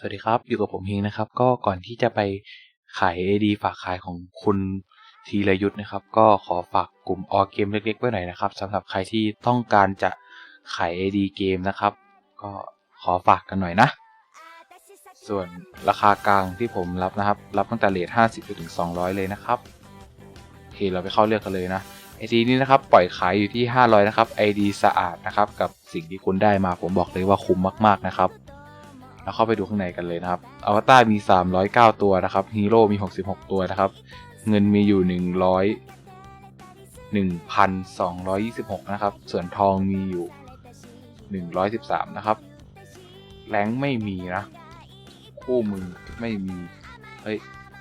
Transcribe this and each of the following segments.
สวัสดีครับ อยู่กับผมเฮงนะครับ ก็ก่อนที่จะไปขาย AD ฝากขายของคุณธีรยุทธ์นะครับ ก็ขอฝากกลุ่มออเกมเล็กๆไว้หน่อยนะครับสำหรับใครที่ต้องการจะขาย AD เกมนะครับ ก็ขอฝากกันหน่อยนะ ส่วนราคากลางที่ผมรับนะครับ รับตั้งแต่เลท50ไปถึง 200 เลยนะครับโอเคเราไปเข้าเลือกกันเลยนะ ID นี้นะครับ ปล่อยขายอยู่ที่ 500 นะครับ ID สะอาดนะครับ กับสิ่งที่คุณได้มาผมบอกเลยว่าคุ้มมาก ๆนะครับ เราเข้าไปดูข้างในกันเลยนะครับอวตารมี 309 ตัวนะครับฮีโร่มี 66 ตัวนะครับ เงินมีอยู่ 100 1,226 นะครับ ส่วนทองมีอยู่ 113 นะครับ แรงไม่มีนะ คู่มือไม่มี เฮ้ย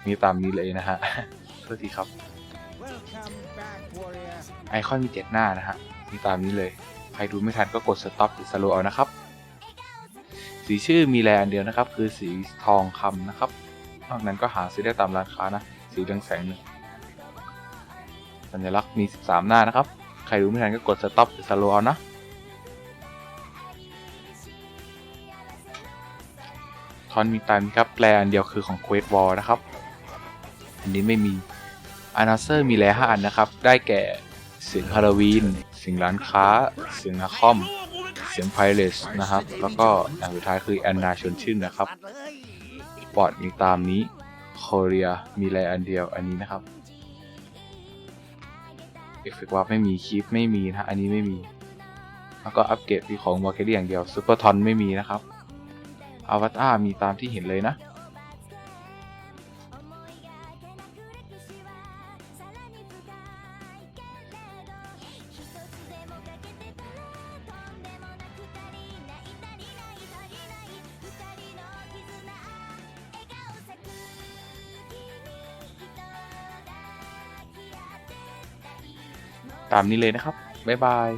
มีตามนี้เลยนะฮะโทษทีครับไอคอนมีเจ็ดหน้านะฮะมีตามนี้เลย ใครดูไม่ทันก็กดสต็อปหรือสโลเอานะครับ สีชื่อมีแลอันเดียวนะครับ คือสีทองคำนะครับ นอกนั้นก็หาซื้อได้ตามร้านค้านะ สีเรืองแสงหนึ่งสัญลักษณ์มี 13 หน้านะครับ ใครดูไม่ทันก็กดสต็อปสโลเอานะทอนมีตามนี้ครับแปลอันเดียวคือของเควสวอลนะครับ อันนี้ไม่มีอานาเซอร์มีแลห้าอันนะครับ ได้แก่เสียงฮาโลวีนเสียงร้านค้าเสียงนาคอม เสียงไพเรสนะครับ แล้วก็อย่างสุดท้ายคือแอนนาชนชื่นนะครับปอดมีตามนี้โคเรียมีไรอันเดียวอันนี้นะครับเอฟเฟกต์ว่าไม่มีคลิปไม่มีนะอันนี้ไม่มี แล้วก็อัปเกรดมีของวอลเกอรี่อย่างเดียวซูเปอร์ทอนไม่มีนะครับอวตารมีตามที่เห็นเลยนะ ตามนี้เลยนะครับ บ๊ายบาย